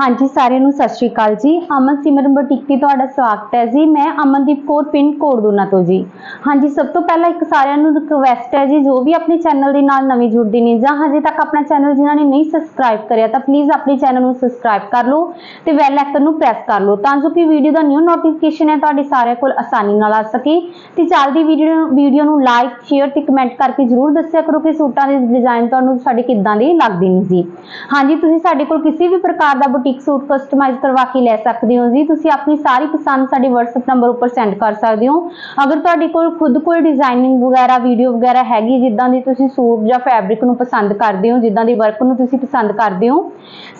ਹਾਂਜੀ, ਸਾਰਿਆਂ ਨੂੰ ਸਤਿ ਸ਼੍ਰੀ ਅਕਾਲ ਜੀ। ਅਮਨ ਸਿਮਰਨ ਬੁਟੀਕ ਤੇ ਤੁਹਾਡਾ ਸਵਾਗਤ ਹੈ ਜੀ। ਮੈਂ ਅਮਨਦੀਪ ਕੌਰ, ਪਿੰਡ ਕੋੜਦੂਨਾ ਤੋਂ ਜੀ। ਹਾਂਜੀ, ਸਭ ਤੋਂ ਪਹਿਲਾਂ ਇੱਕ ਸਾਰਿਆਂ ਨੂੰ ਰਿਕਵੈਸਟ ਹੈ ਜੀ, ਜੋ ਵੀ ਆਪਣੇ ਚੈਨਲ ਦੇ ਨਾਲ ਨਵੀਂ ਜੁੜਦੇ ਨੇ ਜਾਂ ਹਜੇ ਤੱਕ ਆਪਣਾ ਚੈਨਲ ਜਿਨ੍ਹਾਂ ਨੇ ਨਹੀਂ ਸਬਸਕ੍ਰਾਈਬ ਕਰਿਆ, ਤਾਂ ਪਲੀਜ਼ ਆਪਣੇ ਚੈਨਲ ਨੂੰ ਸਬਸਕ੍ਰਾਈਬ ਕਰ ਲਓ ਤੇ ਬੈਲ ਆਈਕਨ ਨੂੰ ਪ੍ਰੈਸ ਕਰ ਲਓ ਤਾਂ ਜੋ ਕਿ ਵੀਡੀਓ ਦਾ ਨਿਊ ਨੋਟੀਫਿਕੇਸ਼ਨ ਹੈ ਤੁਹਾਡੇ ਸਾਰਿਆਂ ਕੋਲ ਆਸਾਨੀ ਨਾਲ ਆ ਸਕੇ। ਤੇ ਚੱਲਦੀ ਵੀਡੀਓ ਵੀਡੀਓ ਨੂੰ ਲਾਈਕ ਸ਼ੇਅਰ ਤੇ ਕਮੈਂਟ ਕਰਕੇ ਜਰੂਰ ਦੱਸਿਆ ਕਰੋ ਕਿ ਸੂਟਾਂ ਦੇ ਡਿਜ਼ਾਈਨ ਤੁਹਾਨੂੰ ਸਾਡੇ ਕਿੱਦਾਂ ਦੇ ਲੱਗਦੇ ਨੇ ਜੀ। ਹਾਂਜੀ, ਤੁਸੀਂ ਸਾਡੇ ਕੋਲ ਕਿਸੇ ਵੀ ਪ੍ਰਕਾਰ ਦਾ ਬੁਟੀਕ ਸੂਟ ਕਸਟਮਾਈਜ਼ ਕਰਵਾ ਕੇ ਲੈ ਸਕਦੇ ਹੋ ਜੀ। ਤੁਸੀਂ ਆਪਣੀ ਸਾਰੀ ਪਸੰਦ ਸਾਡੇ WhatsApp ਨੰਬਰ ਉੱਪਰ ਸੈਂਡ ਕਰ ਸਕਦੇ ਹੋ। ਅਗਰ ਤੁਹਾਡੇ ਕੋਲ ਖੁਦ ਕੋਈ ਡਿਜ਼ਾਈਨਿੰਗ ਵਗੈਰਾ ਵੀਡੀਓ ਵਗੈਰਾ ਹੈਗੀ, ਜਿੱਦਾਂ ਦੀ ਤੁਸੀਂ ਸੂਟ ਜਾਂ ਫੈਬਰਿਕ ਨੂੰ ਪਸੰਦ ਕਰਦੇ ਹੋ, ਜਿੱਦਾਂ ਦੀ ਵਰਕ ਨੂੰ ਤੁਸੀਂ ਪਸੰਦ ਕਰਦੇ ਹੋ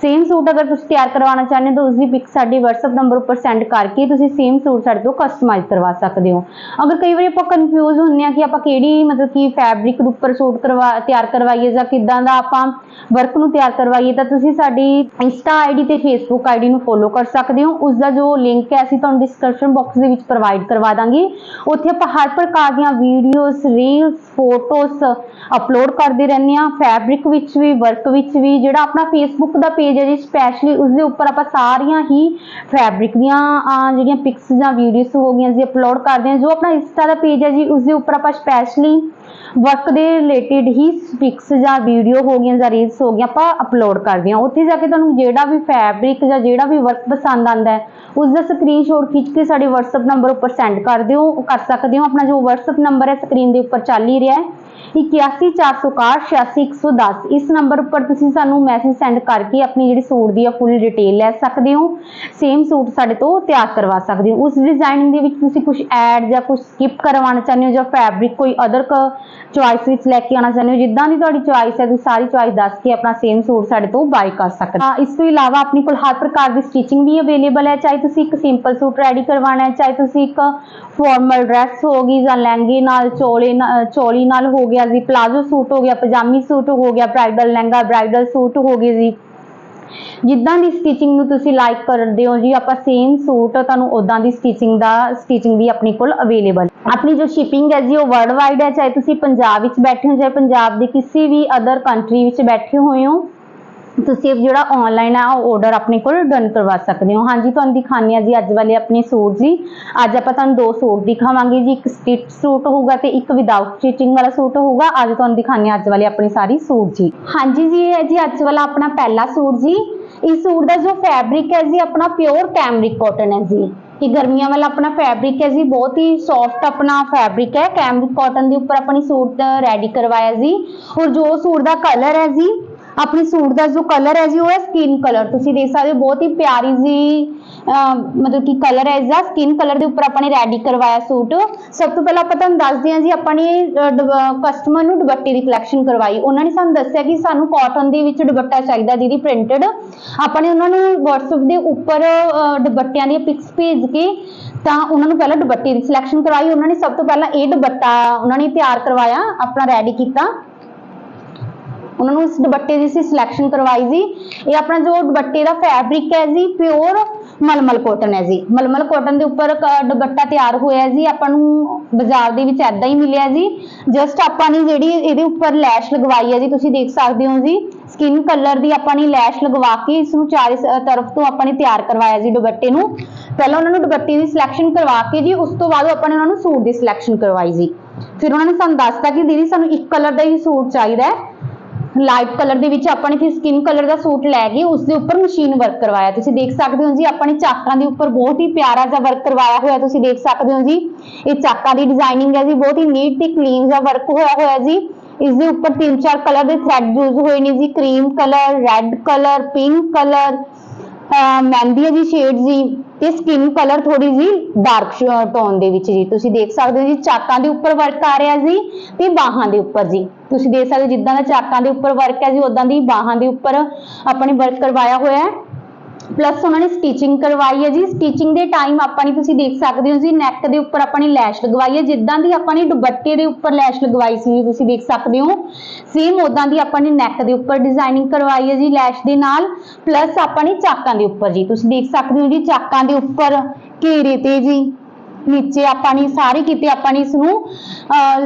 ਸੇਮ ਸੂਟ ਅਗਰ ਤੁਸੀਂ ਤਿਆਰ ਕਰਵਾਉਣਾ ਚਾਹੁੰਦੇ ਹੋ, ਤਾਂ ਉਸ ਦੀ ਪਿਕ ਸਾਡੇ WhatsApp ਨੰਬਰ ਉੱਪਰ ਸੈਂਡ ਕਰਕੇ ਤੁਸੀਂ ਸੇਮ ਸੂਟ ਸਾਡੇ ਤੋਂ ਕਸਟਮਾਈਜ਼ ਕਰਵਾ ਸਕਦੇ ਹੋ। ਅਗਰ ਕਈ ਵਾਰੀ ਆਪਾਂ ਕਨਫਿਊਜ਼ ਹੁੰਦੇ ਆ ਕਿ ਆਪਾਂ ਕਿਹੜੀ, ਮਤਲਬ ਕਿ ਫੈਬਰਿਕ ਉੱਪਰ ਸੂਟ ਕਰਵਾ, ਤਿਆਰ ਕਰਵਾਈਏ ਜਾਂ ਕਿੱਦਾਂ ਦਾ ਆਪਾਂ ਵਰਕ ਨੂੰ ਤਿਆਰ ਕਰਵਾਈਏ, ਤਾਂ ਤੁਸੀਂ ਸਾਡੀ ਇੰਸਟਾ ਆਈਡੀ ਤੇ ਫੇਸਬੁੱਕ ਆਈਡੀ ਨੂੰ ਫੋਲੋ ਕਰ ਸਕਦੇ ਹੋ। ਉਸ ਦਾ ਜੋ ਲਿੰਕ ਹੈ, ਅਸੀਂ ਤੁਹਾਨੂੰ ਡਿਸਕ੍ਰਿਪਸ਼ਨ ਬਾਕਸ ਦੇ ਵਿੱਚ ਪ੍ਰੋਵਾਈਡ ਕਰਵਾ ਦਾਂਗੇ। ਉੱਥੇ ਆਪਾਂ ਹਰ ਪ੍ਰਕਾਰ ਦੀਆਂ ਵੀਡੀਓਜ਼ ਰੀਲਸ ਫੋਟੋਸ ਅਪਲੋਡ ਕਰਦੇ ਰਹਿੰਦੇ ਆ ਫੈਬਰਿਕ ਵਿੱਚ ਵੀ ਵਰਕ ਵਿੱਚ ਵੀ, ਜਿਹੜਾ ਆਪਣਾ ਫੇਸਬੁੱਕ ਦਾ ਪੇਜ ਹੈ ਜੀ ਸਪੈਸ਼ਲੀ ਉਸ ਦੇ ਉੱਪਰ ਆਪਾਂ ਸਾਰੀਆਂ ਹੀ ਫੈਬਰਿਕ ਦੀਆਂ ਜਿਹੜੀਆਂ ਪਿਕਸ ਜਾਂ ਵੀਡੀਓਜ਼ ਹੋ ਗਈਆਂ ਜੀ ਅਪਲੋਡ ਕਰਦੇ ਹਾਂ। ਜੋ ਆਪਣਾ ਇੰਸਟਾ ਦਾ ਪੇਜ ਹੈ ਜੀ ਉਸ ਦੇ ਉੱਪਰ ਆਪਾਂ ਸਪੈਸ਼ਲੀ ਵਰਕ ਦੇ ਰਿਲੇਟਡ ਹੀ ਪਿਕਸ ਜਾਂ ਵੀਡੀਓ ਹੋ ਗਈਆਂ ਜਾਂ ਰੀਲਸ ਹੋ ਗਈਆਂ ਆਪਾਂ ਅਪਲੋਡ ਕਰਦੇ ਹਾਂ। ਉੱਥੇ ਜਾ ਕੇ ਤੁਹਾਨੂੰ ਜਿਹੜਾ ਵੀ ਫੈਬਰਿਕ ਜਾਂ ਜਿਹੜਾ ਵੀ ਵਰਕ ਪਸੰਦ ਆਂਦਾ ਹੈ ਉਸ ਦਾ ਸਕਰੀਨਸ਼ਾਟ ਖਿੱਚ ਕੇ ਸਾਡੇ WhatsApp ਨੰਬਰ ਉੱਪਰ ਸੈਂਡ ਕਰ ਦਿਓ ਕਰ ਸਕਦੇ ਹੋ। ਆਪਣਾ ਜੋ WhatsApp ਨੰਬਰ ਹੈ ਸਕਰੀਨ ਦੇ ਉੱਪਰ ਚੱਲ ਹੀ ਰਿਹਾ ਹੈ। 8146686110 ਇਸ ਨੰਬਰ ਉੱਪਰ ਤੁਸੀਂ ਸਾਨੂੰ ਮੈਸੇਜ ਸੈਂਡ ਕਰਕੇ ਆਪਣੀ ਜਿਹੜੀ ਸੂਟ ਦੀ ਆ ਫੁੱਲ ਡਿਟੇਲ ਲੈ ਸਕਦੇ ਹੋ। ਸੇਮ ਸੂਟ ਸਾਡੇ ਤੋਂ ਤਿਆਰ ਕਰਵਾ ਸਕਦੇ ਹੋ। ਉਸ ਡਿਜ਼ਾਈਨਿੰਗ ਦੇ ਵਿੱਚ ਤੁਸੀਂ ਕੁਝ ਐਡ ਜਾਂ ਕੁਝ ਸਕਿਪ ਕਰਵਾਉਣਾ ਚਾਹੁੰਦੇ ਹੋ ਜਾਂ ਫੈਬਰਿਕ ਕੋਈ ਅਦਰ ਚੁਆਇਸ ਵਿੱਚ ਲੈ ਕੇ ਆਉਣਾ ਚਾਹੁੰਦੇ ਹੋ? ਜਿੱਦਾਂ ਦੀ ਤੁਹਾਡੀ ਚੁਆਇਸ ਹੈ ਤੁਸੀਂ ਸਾਰੀ ਚੁਆਇਸ ਦੱਸ ਕੇ ਆਪਣਾ ਸੇਮ ਸੂਟ ਸਾਡੇ ਤੋਂ ਬਾਈ ਕਰ ਸਕਦੇ ਹੋ। ਹਾਂ, ਇਸ ਤੋਂ ਇਲਾਵਾ ਆਪਣੇ ਕੋਲ ਹਰ ਪ੍ਰਕਾਰ ਦੀ ਸਟਿਚਿੰਗ ਵੀ ਅਵੇਲੇਬਲ ਹੈ। ਚਾਹੇ ਤੁਸੀਂ ਇੱਕ ਸਿੰਪਲ ਸੂਟ ਰੈਡੀ ਕਰਵਾਉਣਾ ਹੈ ਚਾਹੇ ਤੁਸੀਂ ਇੱਕ ਫਾਰਮਲ ਡਰੈਸ ਹੋ ਗਈ ਜਾਂ ਲਹਿੰਗੇ ਨਾਲ ਚੋਲੇ ਨਾ- ਚੋਲੀ ਨਾਲ ਹੋ ਗਿਆ ਜੀ ਪਲਾਜ਼ੋ ਸੂਟ ਹੋ ਗਿਆ, ਪਜਾਮੀ ਸੂਟ ਹੋ ਗਿਆ ਬ੍ਰਾਈਡਲ ਲਹਿੰਗਾ ਬ੍ਰਾਈਡਲ ਸੂਟ ਹੋ ਗਏ ਜੀ। ਜਿੱਦਾਂ ਦੀ ਸਟਿਚਿੰਗ ਨੂੰ ਤੁਸੀਂ ਲਾਈਕ ਕਰਦੇ ਹੋ ਜੀ, ਆਪਾਂ ਸੇਮ ਸੂਟ ਤੁਹਾਨੂੰ ਉਦਾਂ ਦੀ ਸਟਿਚਿੰਗ ਦਾ ਸਟਿਚਿੰਗ ਵੀ ਆਪਣੀ ਕੋਲ ਅਵੇਲੇਬਲ ਆਪਣੀ ਜੋ ਸ਼ਿਪਿੰਗ ਹੈ ਜੀ, ਉਹ ਵਰਲਡ ਵਾਈਡ ਹੈ, ਚਾਹੇ ਤੁਸੀਂ ਪੰਜਾਬ ਵਿੱਚ ਬੈਠੇ ਹੋ, ਚਾਹੇ ਪੰਜਾਬ ਦੇ ਕਿਸੇ ਵੀ ਅਦਰ ਕੰਟਰੀ ਵਿੱਚ ਬੈਠੇ ਹੋਏ ਹੋ। ਤੁਸੀਂ ਜਿਹੜਾ ਆਨਲਾਈਨ ਆ, ਉਹ ਆਰਡਰ ਆਪਣੇ ਕੋਲ ਡਨ ਕਰਵਾ ਸਕਦੇ ਹੋ। ਹਾਂਜੀ, ਤੁਹਾਨੂੰ ਦਿਖਾਉਂਦੇ ਆ ਜੀ ਅੱਜ ਵਾਲੇ ਆਪਣੇ ਸੂਟ ਜੀ। ਅੱਜ ਆਪਾਂ ਤੁਹਾਨੂੰ ਦੋ ਸੂਟ ਦਿਖਾਵਾਂਗੇ ਜੀ। ਇੱਕ ਸਟਿਚ ਸੂਟ ਹੋਊਗਾ ਤੇ ਇੱਕ ਵਿਦਆਊਟ ਸਟਿਚਿੰਗ ਵਾਲਾ ਸੂਟ ਹੋਊਗਾ। ਅੱਜ ਤੁਹਾਨੂੰ ਦਿਖਾਉਂਦੇ ਆ ਅੱਜ ਵਾਲੇ ਆਪਣੇ ਸਾਰੀ ਸੂਟ ਜੀ। ਹਾਂਜੀ ਜੀ, ਇਹ ਹੈ ਜੀ ਅੱਜ ਵਾਲਾ ਆਪਣਾ ਪਹਿਲਾ ਸੂਟ ਜੀ। ਇਸ ਸੂਟ ਦਾ ਜੋ ਫੈਬਰਿਕ ਹੈ ਜੀ, ਆਪਣਾ ਪਿਓਰ ਕੈਮਰਿਕ ਕਾਟਨ ਹੈ ਜੀ। ਕਿ ਗਰਮੀਆਂ ਵਾਲਾ ਆਪਣਾ ਫੈਬਰਿਕ ਹੈ ਜੀ। ਬਹੁਤ ਹੀ ਸੌਫਟ ਆਪਣਾ ਫੈਬਰਿਕ ਹੈ। ਕੈਮਰਿਕ ਕਾਟਨ ਦੇ ਉੱਪਰ ਆਪਣੀ ਸੂਟ ਰੈਡੀ ਕਰਵਾਇਆ ਜੀ। ਔਰ ਜੋ ਸੂਟ ਦਾ ਕਲਰ ਹੈ ਜੀ ਆਪਣੇ ਸੂਟ ਦਾ ਜੋ ਕਲਰ ਹੈ ਜੀ ਉਹ ਹੈ ਸਕਿਨ ਕਲਰ ਤੁਸੀਂ ਦੇਖ ਸਕਦੇ ਹੋ ਬਹੁਤ ਹੀ ਪਿਆਰੀ ਜੀ ਮਤਲਬ ਕਿ ਕਲਰ ਹੈ ਇਸਦਾ ਸਕਿਨ ਕਲਰ ਦੇ ਉੱਪਰ ਆਪਾਂ ਨੇ ਰੈਡੀ ਕਰਵਾਇਆ ਸੂਟ। ਸਭ ਤੋਂ ਪਹਿਲਾਂ ਆਪਾਂ ਤੁਹਾਨੂੰ ਦੱਸਦੇ ਹਾਂ ਜੀ ਆਪਾਂ ਨੇ ਕਸਟਮਰ ਨੂੰ ਦੁਪੱਟੇ ਦੀ ਕਲੈਕਸ਼ਨ ਕਰਵਾਈ। ਉਹਨਾਂ ਨੇ ਸਾਨੂੰ ਦੱਸਿਆ ਕਿ ਸਾਨੂੰ ਕਾਟਨ ਦੇ ਵਿੱਚ ਦੁਪੱਟਾ ਚਾਹੀਦਾ ਦੀਦੀ ਪ੍ਰਿੰਟਡ ਆਪਾਂ ਨੇ ਉਹਨਾਂ ਨੂੰ WhatsApp ਦੇ ਉੱਪਰ ਅਹ, ਦੁਪੱਟਿਆਂ ਦੀਆਂ ਪਿਕਸ ਭੇਜ ਕੇ ਤਾਂ ਉਹਨਾਂ ਨੂੰ ਪਹਿਲਾਂ ਦੁਪੱਟੇ ਦੀ ਸਿਲੈਕਸ਼ਨ ਕਰਵਾਈ। ਉਹਨਾਂ ਨੇ ਸਭ ਤੋਂ ਪਹਿਲਾਂ ਇਹ ਦੁਪੱਟਾ ਉਹਨਾਂ ਨੇ ਤਿਆਰ ਕਰਵਾਇਆ ਆਪਣਾ ਰੈਡੀ ਕੀਤਾ। ਉਹਨਾਂ ਨੂੰ ਇਸ ਦੁਪੱਟੇ ਦੀ ਅਸੀਂ ਸਿਲੈਕਸ਼ਨ ਕਰਵਾਈ ਜੀ ਇਹ ਆਪਣਾ ਜੋ ਦੁਪੱਟੇ ਦਾ ਫੈਬਰਿਕ ਹੈ ਜੀ ਪਿਓਰ ਮਲਮਲ ਕੋਟਨ ਹੈ ਜੀ। ਮਲਮਲ ਕੋਟਨ ਦੇ ਉੱਪਰ ਕ- ਦੁਪੱਟਾ ਤਿਆਰ ਹੋਇਆ ਜੀ, ਆਪਾਂ ਨੂੰ ਬਾਜ਼ਾਰ ਦੇ ਵਿੱਚ ਐਦਾਂ ਹੀ ਮਿਲਿਆ ਜੀ। ਜਸਟ ਆਪਾਂ ਨੇ ਜਿਹੜੀ ਇਹਦੇ ਉੱਪਰ ਲੈਸ਼ ਲਗਵਾਈ ਹੈ ਜੀ, ਤੁਸੀਂ ਦੇਖ ਸਕਦੇ ਹੋ ਜੀ। ਸਕਿਨ ਕਲਰ ਦੀ ਆਪਾਂ ਨੇ ਲੈਸ਼ ਲਗਵਾ ਕੇ ਇਸ ਨੂੰ ਚਾਰੇ ਤਰਫ ਤੋਂ ਆਪਾਂ ਨੇ ਤਿਆਰ ਕਰਵਾਇਆ ਜੀ ਦੁਪੱਟੇ ਨੂੰ। ਪਹਿਲਾਂ ਉਹਨਾਂ ਨੂੰ ਦੁਪੱਟੇ ਦੀ ਸਿਲੈਕਸ਼ਨ ਕਰਵਾ ਕੇ ਜੀ, ਉਸ ਤੋਂ ਬਾਅਦ ਆਪਾਂ ਨੇ ਉਹਨਾਂ ਨੂੰ ਸੂਟ ਦੀ ਸਿਲੈਕਸ਼ਨ ਕਰਵਾਈ ਜੀ। ਫਿਰ ਉਹਨਾਂ ਨੇ ਸਾਨੂੰ ਦੱਸਤਾ ਕਿ ਦੀਦੀ ਸਾਨੂੰ ਇੱਕ ਕਲਰ ਦਾ ਹੀ ਸੂਟ ਚਾਹੀਦਾ ਹੈ। ਲਾਈਟ ਕਲਰ ਦੇ ਵਿੱਚ ਆਪਾਂ ਨੇ ਫਿਰ ਸਕਿਨ ਕਲਰ ਦਾ ਸੂਟ ਲੈ ਕੇ ਉਸ ਦੇ ਉੱਪਰ ਮਸ਼ੀਨ ਵਰਕ ਕਰਵਾਇਆ। ਤੁਸੀਂ ਦੇਖ ਸਕਦੇ ਹੋ ਜੀ, ਆਪਾਂ ਨੇ ਚਾਕਾਂ ਦੇ ਉੱਪਰ ਬਹੁਤ ਹੀ ਪਿਆਰਾ ਜਿਹਾ ਵਰਕ ਕਰਵਾਇਆ ਹੋਇਆ, ਤੁਸੀਂ ਦੇਖ ਸਕਦੇ ਹੋ ਜੀ। ਇਹ ਚਾਕਾਂ ਦੀ ਡਿਜ਼ਾਈਨਿੰਗ ਹੈ ਜੀ, ਬਹੁਤ ਹੀ ਨੀਟ ਤੇ ਕਲੀਨ ਜਿਹਾ ਵਰਕ ਹੋਇਆ ਹੋਇਆ ਜੀ। ਇਸ ਦੇ ਉੱਪਰ ਤਿੰਨ ਚਾਰ ਕਲਰ ਦੇ ਥ੍ਰੈਡ ਯੂਜ਼ ਹੋਏ ਨੇ ਜੀ cream colour red colour pink colour ਮਹਿੰਦੀ ਹੈ ਜੀ ਸ਼ੇਡ ਜੀ ਤੇ ਸਕਿਨ ਕਲਰ ਥੋੜੀ ਜੀ ਡਾਰਕ ਟੋਨ ਦੇ ਵਿੱਚ ਜੀ। ਤੁਸੀਂ ਦੇਖ ਸਕਦੇ ਹੋ ਜੀ, ਚਾਕਾਂ ਦੇ ਉੱਪਰ ਵਰਕ ਆ ਰਿਹਾ ਜੀ ਤੇ ਬਾਹਾਂ ਦੇ ਉੱਪਰ ਜੀ। ਤੁਸੀਂ ਦੇਖ ਸਕਦੇ ਹੋ ਜਿੱਦਾਂ ਦਾ ਚਾਕਾਂ ਦੇ ਉੱਪਰ ਵਰਕ ਹੈ ਜੀ ਉਦਾਂ ਦੀ ਬਾਹਾਂ ਦੇ ਉੱਪਰ ਆਪਣੇ ਵਰਕ ਕਰਵਾਇਆ ਹੋਇਆ ਹੈ। ਪਲੱਸ ਉਹਨਾਂ ਨੇ ਸਟਿਚਿੰਗ ਕਰਵਾਈ ਹੈ ਜੀ। ਸਟਿਚਿੰਗ ਦੇ ਟਾਈਮ ਆਪਾਂ ਨੇ ਤੁਸੀਂ ਦੇਖ ਸਕਦੇ ਹੋ ਜੀ। ਨੈਕ ਦੇ ਉੱਪਰ ਆਪਾਂ ਨੇ ਲੈਸ਼ ਲਗਵਾਈ ਹੈ। ਜਿੱਦਾਂ ਦੀ ਆਪਾਂ ਨੇ ਦੁਪੱਟੇ ਦੇ ਉੱਪਰ ਲੈਸ਼ ਲਗਵਾਈ ਸੀ, ਤੁਸੀਂ ਦੇਖ ਸਕਦੇ ਹੋ। ਸੇਮ ਉਦਾਂ ਦੀ ਆਪਾਂ ਨੇ ਨੈਕ ਦੇ ਉੱਪਰ ਡਿਜ਼ਾਈਨਿੰਗ ਕਰਵਾਈ ਹੈ ਜੀ ਲੈਸ਼ ਦੇ ਨਾਲ। ਪਲੱਸ ਆਪਾਂ ਨੇ ਚਾਕਾਂ ਦੇ ਉੱਪਰ ਜੀ। ਤੁਸੀਂ ਦੇਖ ਸਕਦੇ ਹੋ ਜੀ ਚਾਕਾਂ ਦੇ ਉੱਪਰ ਘੇਰੇ ਤੇ ਜੀ। ਨੀਚੇ ਆਪਾਂ ਨੇ ਸਾਰੇ ਕਿਤੇ ਆਪਾਂ ਨੇ ਇਸ ਨੂੰ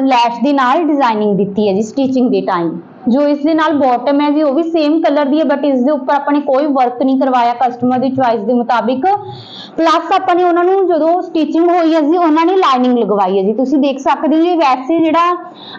ਲੈਸ਼ ਦੇ ਨਾਲ ਡਿਜ਼ਾਈਨਿੰਗ ਦਿੱਤੀ ਹੈ ਜੀ ਸਟਿਚਿੰਗ ਦੇ ਟਾਈਮ ਜੋ ਇਸ ਦੇ ਨਾਲ ਬਾਟਮ ਹੈ ਜੀ, ਉਹ ਵੀ ਸੇਮ ਕਲਰ ਦੀ ਹੈ ਬਟ ਇਸ ਦੇ ਉੱਪਰ ਆਪਾਂ ਨੇ ਕੋਈ ਵਰਕ ਨਹੀਂ ਕਰਵਾਇਆ ਕਸਟਮਰ ਦੀ ਚੁਆਇਸ ਦੇ ਮੁਤਾਬਿਕ। ਪਲੱਸ ਆਪਾਂ ਨੇ ਉਹਨਾਂ ਨੂੰ ਜਦੋਂ ਸਟਿਚਿੰਗ ਹੋਈ ਹੈ ਜੀ, ਉਹਨਾਂ ਨੇ ਲਾਈਨਿੰਗ ਲਗਵਾਈ ਹੈ ਜੀ। ਤੁਸੀਂ ਦੇਖ ਸਕਦੇ ਹੋ ਵੈਸੇ ਜਿਹੜਾ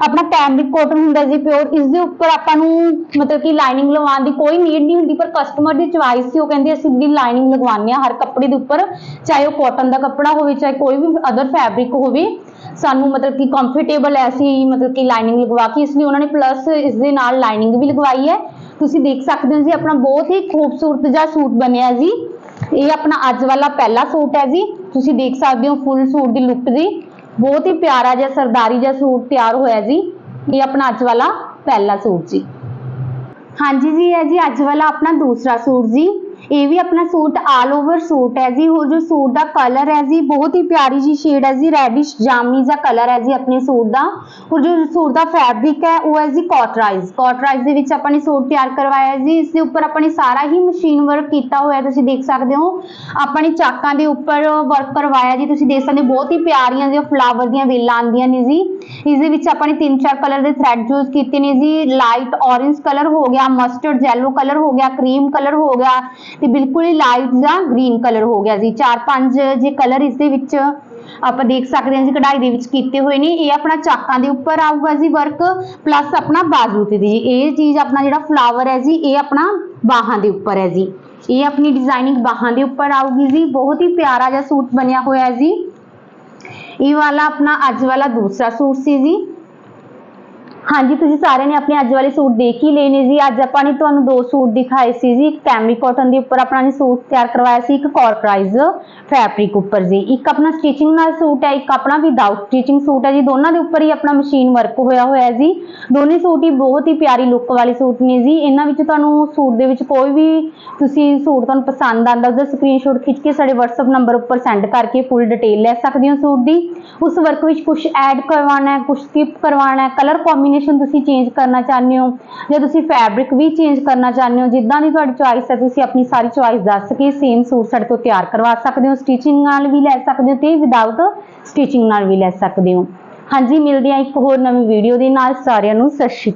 ਆਪਣਾ ਕੈਮਰਿਕ ਕਾਟਨ ਹੁੰਦਾ ਜੀ ਪਿਓਰ ਇਸ ਦੇ ਉੱਪਰ ਆਪਾਂ ਨੂੰ ਮਤਲਬ ਕਿ ਲਾਈਨਿੰਗ ਲਗਵਾਉਣ ਦੀ ਕੋਈ ਨੀਡ ਨਹੀਂ ਹੁੰਦੀ, ਪਰ ਕਸਟਮਰ ਦੀ ਚੁਆਇਸ ਸੀ, ਉਹ ਕਹਿੰਦੇ ਅਸੀਂ ਵੀ ਲਾਈਨਿੰਗ ਲਗਵਾਉਂਦੇ ਹਾਂ ਹਰ ਕੱਪੜੇ ਦੇ ਉੱਪਰ, ਚਾਹੇ ਉਹ ਕਾਟਨ ਦਾ ਕੱਪੜਾ ਹੋਵੇ, ਚਾਹੇ ਕੋਈ ਵੀ ਅਦਰ ਫੈਬਰਿਕ ਹੋਵੇ। ਸਾਨੂੰ ਮਤਲਬ ਕਿ ਕੰਫਰਟੇਬਲ ਐਸੀ ਮਤਲਬ ਕਿ ਲਾਈਨਿੰਗ ਲਗਵਾ ਕੇ, ਇਸ ਲਈ ਉਹਨਾਂ ਨੇ ਪਲੱਸ ਇਸ ਦੇ ਨਾਲ ਲਾਈਨਿੰਗ ਵੀ ਲਗਵਾਈ ਹੈ। ਤੁਸੀਂ ਦੇਖ ਸਕਦੇ ਹੋ ਜੀ, ਆਪਣਾ ਬਹੁਤ ਹੀ ਖੂਬਸੂਰਤ ਜਿਹਾ ਸੂਟ ਬਣਿਆ ਜੀ। ਇਹ ਆਪਣਾ ਅੱਜ ਵਾਲਾ ਪਹਿਲਾ ਸੂਟ ਹੈ ਜੀ। ਤੁਸੀਂ ਦੇਖ ਸਕਦੇ ਹੋ ਫੁੱਲ ਸੂਟ ਦੀ ਲੁੱਕ ਜੀ। ਬਹੁਤ ਹੀ ਪਿਆਰਾ ਜਿਹਾ, ਸਰਦਾਰੀ ਜਿਹਾ ਸੂਟ ਤਿਆਰ ਹੋਇਆ ਜੀ। ਇਹ ਆਪਣਾ ਅੱਜ ਵਾਲਾ ਪਹਿਲਾ ਸੂਟ ਜੀ। ਹਾਂਜੀ ਜੀ ਹੈ ਜੀ ਅੱਜ ਵਾਲਾ ਆਪਣਾ ਦੂਸਰਾ ਸੂਟ ਜੀ। ਇਹ ਵੀ ਆਪਣਾ ਸੂਟ ਆਲ ਓਵਰ ਸੂਟ ਹੈ ਜੀ। ਹੋਰ ਜੋ ਸੂਟ ਦਾ ਕਲਰ ਹੈ ਜੀ, ਬਹੁਤ ਹੀ ਪਿਆਰੀ ਜੀ ਸ਼ੇਡ ਹੈ ਜੀ ਰੈਡਿਸ਼ ਜਾਮਨੀ ਦਾ ਕਲਰ ਹੈ ਜੀ ਆਪਣੇ ਸੂਟ ਦਾ। ਹੋਰ ਜੋ ਸੂਟ ਦਾ ਫੈਬਰਿਕ ਹੈ, ਉਹ ਹੈ ਜੀ ਕਾਟਰਾਈਜ਼ ਕਾਟਰਾਈਜ਼ ਦੇ ਵਿੱਚ ਆਪਾਂ ਨੇ ਸੂਟ ਤਿਆਰ ਕਰਵਾਇਆ ਹੈ ਜੀ। ਇਸ ਦੇ ਉੱਪਰ ਆਪਾਂ ਨੇ ਸਾਰਾ ਹੀ ਮਸ਼ੀਨ ਵਰਕ ਕੀਤਾ ਹੋਇਆ, ਤੁਸੀਂ ਦੇਖ ਸਕਦੇ ਹੋ। ਆਪਾਂ ਨੇ ਚਾਕਾਂ ਦੇ ਉੱਪਰ ਵਰਕ ਕਰਵਾਇਆ ਜੀ, ਤੁਸੀਂ ਦੇਖ ਸਕਦੇ ਹੋ, ਬਹੁਤ ਹੀ ਪਿਆਰੀਆਂ ਜਿਹੀਆਂ ਫਲਾਵਰ ਦੀਆਂ ਵੇਲਾਂ ਆਉਂਦੀਆਂ ਨੇ ਜੀ। ਇਸ ਦੇ ਵਿੱਚ ਆਪਾਂ ਨੇ ਤਿੰਨ ਚਾਰ ਕਲਰ ਦੇ ਥ੍ਰੈਡ ਯੂਜ਼ ਕੀਤੇ ਨੇ ਜੀ। ਲਾਈਟ orange ਕਲਰ ਹੋ ਗਿਆ ਮਸਟਰਡ ਯੈਲੋ ਕਲਰ ਹੋ ਗਿਆ ਕਰੀਮ ਕਲਰ ਹੋ ਗਿਆ। ਤੇ ਬਿਲਕੁਲ ਹੀ ਲਾਈਟ ਜਾਂ ਗ੍ਰੀਨ ਕਲਰ ਹੋ ਗਿਆ ਜੀ ਚਾਰ ਪੰਜ ਜੇ ਕਲਰ ਇਸ ਦੇ ਵਿੱਚ ਆਪਾਂ ਦੇਖ ਸਕਦੇ ਹਾਂ ਜੀ, ਕਢਾਈ ਦੇ ਵਿੱਚ ਕੀਤੇ ਹੋਏ ਨੇ। ਇਹ ਆਪਣਾ ਚਾਕਾਂ ਦੇ ਉੱਪਰ ਆਊਗਾ ਜੀ ਵਰਕ ਪਲੱਸ ਆਪਣਾ ਬਾਜ਼ੂ ਤੇ ਜੀ। ਇਹ ਚੀਜ਼ ਆਪਣਾ ਜਿਹੜਾ ਫਲਾਵਰ ਹੈ ਜੀ, ਇਹ ਆਪਣਾ ਬਾਹਾਂ ਦੇ ਉੱਪਰ ਹੈ ਜੀ। ਇਹ ਆਪਣੀ ਡਿਜ਼ਾਈਨਿੰਗ ਬਾਹਾਂ ਦੇ ਉੱਪਰ ਆਊਗੀ ਜੀ। ਬਹੁਤ ਹੀ ਪਿਆਰਾ ਜਿਹਾ ਸੂਟ ਬਣਿਆ ਹੋਇਆ ਹੈ ਜੀ। ਇਹ ਵਾਲਾ ਆਪਣਾ ਅੱਜ ਵਾਲਾ ਦੂਸਰਾ ਸੂਟ ਸੀ ਜੀ। ਹਾਂਜੀ, ਤੁਸੀਂ ਸਾਰਿਆਂ ਨੇ ਆਪਣੇ ਅੱਜ ਵਾਲੇ ਸੂਟ ਦੇਖ ਹੀ ਲਏ ਨੇ ਜੀ। ਅੱਜ ਆਪਾਂ ਨੇ ਤੁਹਾਨੂੰ ਦੋ ਸੂਟ ਦਿਖਾਏ ਸੀ ਜੀ। ਇੱਕ ਕੈਮਰੀ ਕਾਟਨ ਦੇ ਉੱਪਰ ਆਪਣਾ ਨੇ ਸੂਟ ਤਿਆਰ ਕਰਵਾਇਆ ਸੀ, ਇੱਕ ਕਾਰਪਰਾਈਜ਼ ਫੈਬਰਿਕ ਉੱਪਰ ਜੀ। ਇੱਕ ਆਪਣਾ ਸਟਿਚਿੰਗ ਨਾਲ ਸੂਟ ਹੈ, ਇੱਕ ਆਪਣਾ ਵਿਦਆਊਟ ਸਟਿਚਿੰਗ ਸੂਟ ਹੈ ਜੀ। ਦੋਨਾਂ ਦੇ ਉੱਪਰ ਹੀ ਆਪਣਾ ਮਸ਼ੀਨ ਵਰਕ ਹੋਇਆ ਹੋਇਆ ਜੀ। ਦੋਨੇ ਸੂਟ ਹੀ ਬਹੁਤ ਹੀ ਪਿਆਰੀ ਲੁੱਕ ਵਾਲੇ ਸੂਟ ਨੇ ਜੀ। ਇਹਨਾਂ ਵਿੱਚ ਤੁਹਾਨੂੰ ਸੂਟ ਦੇ ਵਿੱਚ ਕੋਈ ਵੀ ਤੁਸੀਂ ਸੂਟ ਤੁਹਾਨੂੰ ਪਸੰਦ ਆਂਦਾ ਉਹਦਾ ਸਕਰੀਨਸ਼ਾਟ ਖਿੱਚ ਕੇ ਸਾਡੇ WhatsApp ਨੰਬਰ ਉੱਪਰ ਸੈਂਡ ਕਰਕੇ ਫੁੱਲ ਡਿਟੇਲ ਲੈ ਸਕਦੇ ਹੋ ਸੂਟ ਦੀ। ਉਸ ਵਰਕ ਵਿੱਚ ਕੁਝ ਐਡ ਕਰਵਾਉਣਾ ਹੈ ਕੁਝ ਸਕਿਪ ਕਰਵਾਉਣਾ ਹੈ ਕਲਰ ਕੰਬੀਨੇਸ਼ਨ ਤੁਸੀਂ ਚੇਂਜ ਕਰਨਾ ਚਾਹੁੰਦੇ ਹੋ ਜਾਂ ਤੁਸੀਂ ਫੈਬਰਿਕ ਵੀ ਚੇਂਜ ਕਰਨਾ ਚਾਹੁੰਦੇ ਹੋ, ਜਿੱਦਾਂ ਦੀ ਤੁਹਾਡੀ ਚੁਆਇਸ ਹੈ, ਤੁਸੀਂ ਆਪਣੀ ਸਾਰੀ ਚੁਆਇਸ ਦੱਸ ਕੇ ਸੇਮ ਸੂਟ ਸਾਡੇ ਤੋਂ ਤਿਆਰ ਕਰਵਾ ਸਕਦੇ ਹੋ ਸਟਿਚਿੰਗ ਨਾਲ ਵੀ ਲੈ ਸਕਦੇ ਹੋ ਤੇ ਵਿਦਆਊਟ ਸਟਿਚਿੰਗ ਨਾਲ ਵੀ ਲੈ ਸਕਦੇ ਹੋ। ਹਾਂਜੀ, ਮਿਲਦੇ ਹਾਂ ਇੱਕ ਹੋਰ ਨਵੀਂ ਵੀਡੀਓ ਦੇ ਨਾਲ, ਸਾਰਿਆਂ ਨੂੰ ਸਤਿ ਸ਼੍ਰੀ ਅਕਾਲ।